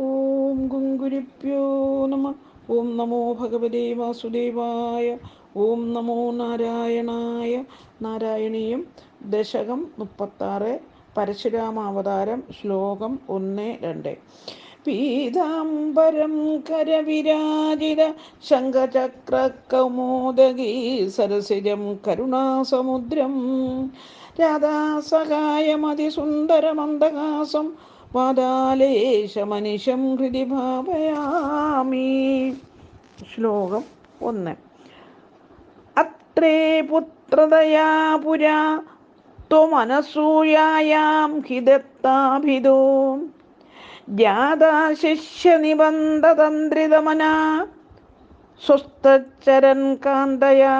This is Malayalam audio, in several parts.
ഓം ഗുങ്കുരിപ്യോ നമ. ഓം നമോ ഭഗവതേ വാസുദേവായ. ഓം നമോ നാരായണായ. നാരായണീയം ദശകം മുപ്പത്താറ്. പരശുരാമാവതാരം ശ്ലോകം ഒന്ന് രണ്ട്. പീതാംബരം കരവിരാജിത ശംഖചക്രകൗമോദഗീ സരസിജം കരുണാസമുദ്രം. രാധാസഹായമതിസുന്ദരമന്ദഹാസം വാദാലേശമനിശം ഹൃദി ഭാവയാമി. ശ്ലോകം ഒന്ന്. അത്രേ പുത്രതയാ പുരാ ത്വമനസൂയായാം ഹിതത്താഭിതോ ജാതാശിഷ്യനിബന്ധതന്ത്രിതമനാ സ്വസ്ഥചരൻ കാന്തയാ.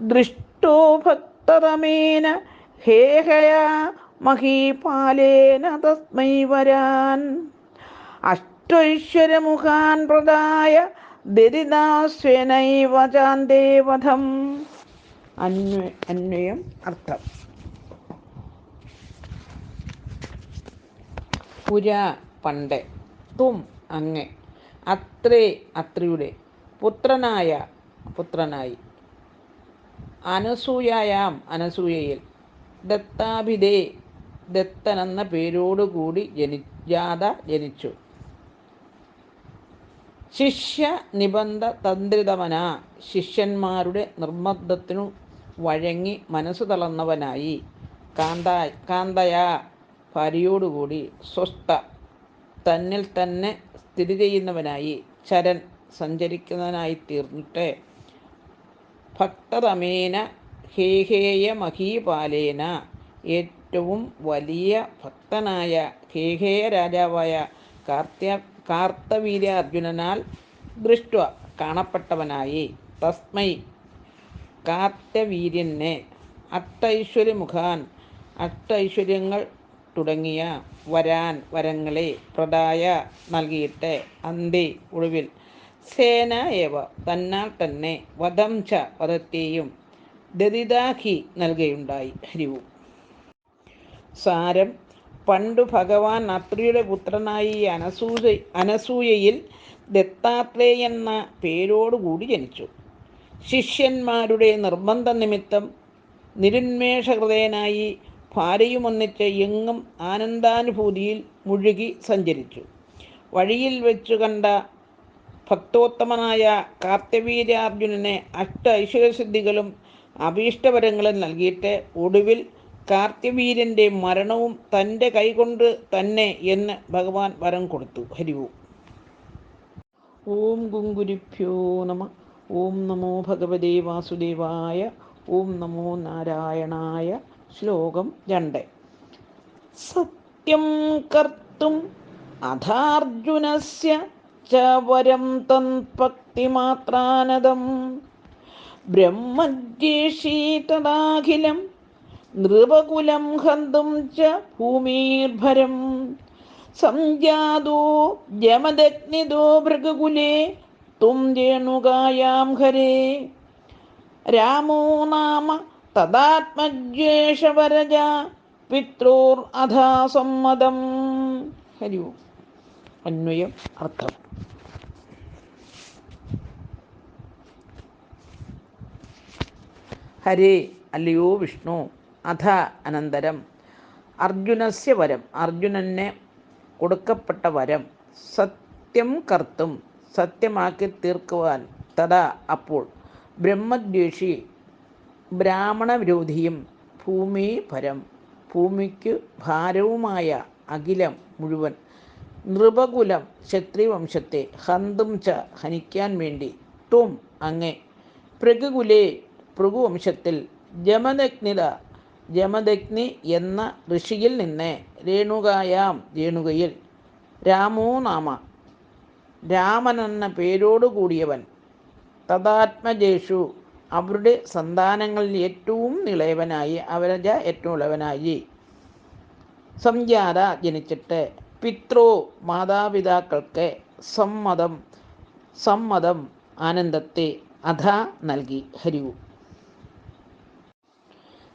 ദൃഷ്ടോ ഭക്തതമേന ഹേഹയാ മഹീപാലേന തസ്മൈ വരാൻ. അഷ്ടൈശ്വരമുഖാൻ പ്രദായ ദരിദാസ്വനൈവ ചാന്തേവധം. അന്വ അന്വയം അർത്ഥം. പുര പണ്ട് തും അങ്ങ്. അത്രേ അത്രയുടെ പുത്രനായ പുത്രനായി. അനസൂയായാം അനസൂയയിൽ. ദത്താഭിതേ ദത്തൻ എന്ന പേരോടുകൂടി ജനി ജാഥ ജനിച്ചു. ശിഷ്യ നിബന്ധ തന്ത്രിതവന ശിഷ്യന്മാരുടെ നിർബന്ധത്തിനു വഴങ്ങി മനസ്സ് തളർന്നവനായി. കാന്ത കാന്തയാ ഭാര്യയോടുകൂടി സ്വസ്ഥ തന്നിൽ തന്നെ സ്ഥിതി ചെയ്യുന്നവനായി. ചരൻ സഞ്ചരിക്കുന്നവനായി തീർന്നിട്ട് ഭക്തതമേന ഹേഹേയ മഹീപാലേന ഏറ്റവും വലിയ ഭക്തനായ കേഹേയ രാജാവായ കാർത്യ കാർത്തവീര്യ അർജുനനാൽ ദൃഷ്ട കാണപ്പെട്ടവനായി. തസ്മൈ. കാർത്തവീര്യനെ അഷ്ടൈശ്വര്യമുഖാൻ അഷ്ടൈശ്വര്യങ്ങൾ തുടങ്ങിയ വരാൻ വരങ്ങളെ പ്രദായ നൽകിയിട്ട് അന്തി ഒടുവിൽ സേന ഏവ തന്നാൽ തന്നെ വധം ച വധത്തെയും ദരിതാഹി നൽകുകയുണ്ടായി ഹരിവും. സാരം പണ്ടു ഭഗവാൻ അത്രിയുടെ പുത്രനായി അനസൂയ അനസൂയയിൽ ദത്താത്രേയ എന്ന പേരോടുകൂടി ജനിച്ചു. ശിഷ്യന്മാരുടെ നിർബന്ധ നിമിത്തം നിരുന്മേഷഹൃദയനായി ഭാര്യയുമൊന്നിച്ച് എങ്ങും ആനന്ദാനുഭൂതിയിൽ മുഴുകി സഞ്ചരിച്ചു. വഴിയിൽ വെച്ചു കണ്ട ഭക്തോത്തമനായ കാർത്തവീര്യാർജുനനെ അഷ്ട ഐശ്വര്യസിദ്ധികളും അഭീഷ്ടവരങ്ങളും നൽകിയിട്ട് ഒടുവിൽ കാർത്തിവീര്യന്റെ മരണവും തന്റെ കൈകൊണ്ട് തന്നെ എന്ന് ഭഗവാൻ വരം കൊടുത്തു. ഹരിവും ഓം ഗുങ്കുരിഭ്യോ നമ. ഓം നമോ ഭഗവതേ വാസുദേവായ. ഓം നമോ നാരായണായ. ശ്ലോകം രണ്ട്. സത്യം കർത്തും അഥാർജുനസ്യ ച വരം തൻ ഭക്തിമാത്രാനദം. ബ്രഹ്മജ്യേഷീ തദാഖിലം നൃപകുലം ഹന്തും ച ഭൂമീർഭരം. സംജാതോ ജമദഗ്നിതോ ഭൃഗകുലേ തും രേണുകായാം ഹരേ. രാമോ നാമ തദാത്മജ്യേഷവരജ പിത്രോർ അധാ സമ്മതം. ഹരി ഓം. അന്വയം അർത്ഥം. ഹരേ അല്ലയോ വിഷ്ണു. അധ അനന്തരം. അർജുനസ്യ വരം. അർജുനന് കൊടുക്കപ്പെട്ട വരം. സത്യം കർത്തും. സത്യമാക്കി തീർക്കുവാൻ. തഥാ അപ്പോൾ ബ്രഹ്മദ്വേഷി ബ്രാഹ്മണ വിരോധിയും ഭൂമി ഭരം. ഭൂമിക്ക് ഭാരവുമായ അഖിലം മുഴുവൻ. നൃപകുലം ക്ഷത്രിവംശത്തെ ഹന്തും ച ഹനിക്കാൻ വേണ്ടി. ത്വം അങ്ങേ. പൃഗുകുലേ ഭൃഗുവംശത്തിൽ ജമദഗ്നിത ജമദഗ്നി എന്ന ഋഷിയിൽ നിന്ന് രേണുകായാം രേണുകയിൽ. രാമോ നാമ. രാമൻ എന്ന പേരോടുകൂടിയവൻ തഥാത്മജേഷു അവരുടെ സന്താനങ്ങളിൽ ഏറ്റവും ഇളയവനായി അവരജ ഏറ്റവും ഇളവനായി സംജാത ജനിച്ചിട്ട്. പിത്രോ മാതാപിതാക്കൾക്ക് സമ്മതം സമ്മതം ആനന്ദത്തെ അധ നൽകി. ഹരിവു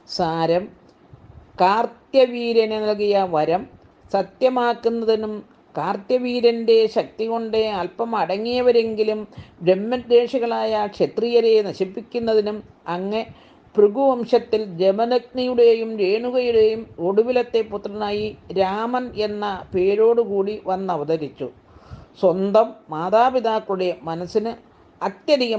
സാരം കാർത്യവീര്യന് നൽകിയ വരം സത്യമാക്കുന്നതിനും കാർത്യവീരന്റെ ശക്തി കൊണ്ട് അല്പം അടങ്ങിയവരെങ്കിലും ബ്രഹ്മദ്വേഷികളായ ക്ഷത്രിയരെ നശിപ്പിക്കുന്നതിനും അങ്ങ് ഭൃഗുവംശത്തിൽ ജമനഗ്നിയുടെയും രേണുകയുടെയും ഒടുവിലത്തെ പുത്രനായി രാമൻ എന്ന പേരോടുകൂടി വന്നവതരിച്ചു. സ്വന്തം മാതാപിതാക്കളുടെ മനസ്സിന് അത്യധികമായി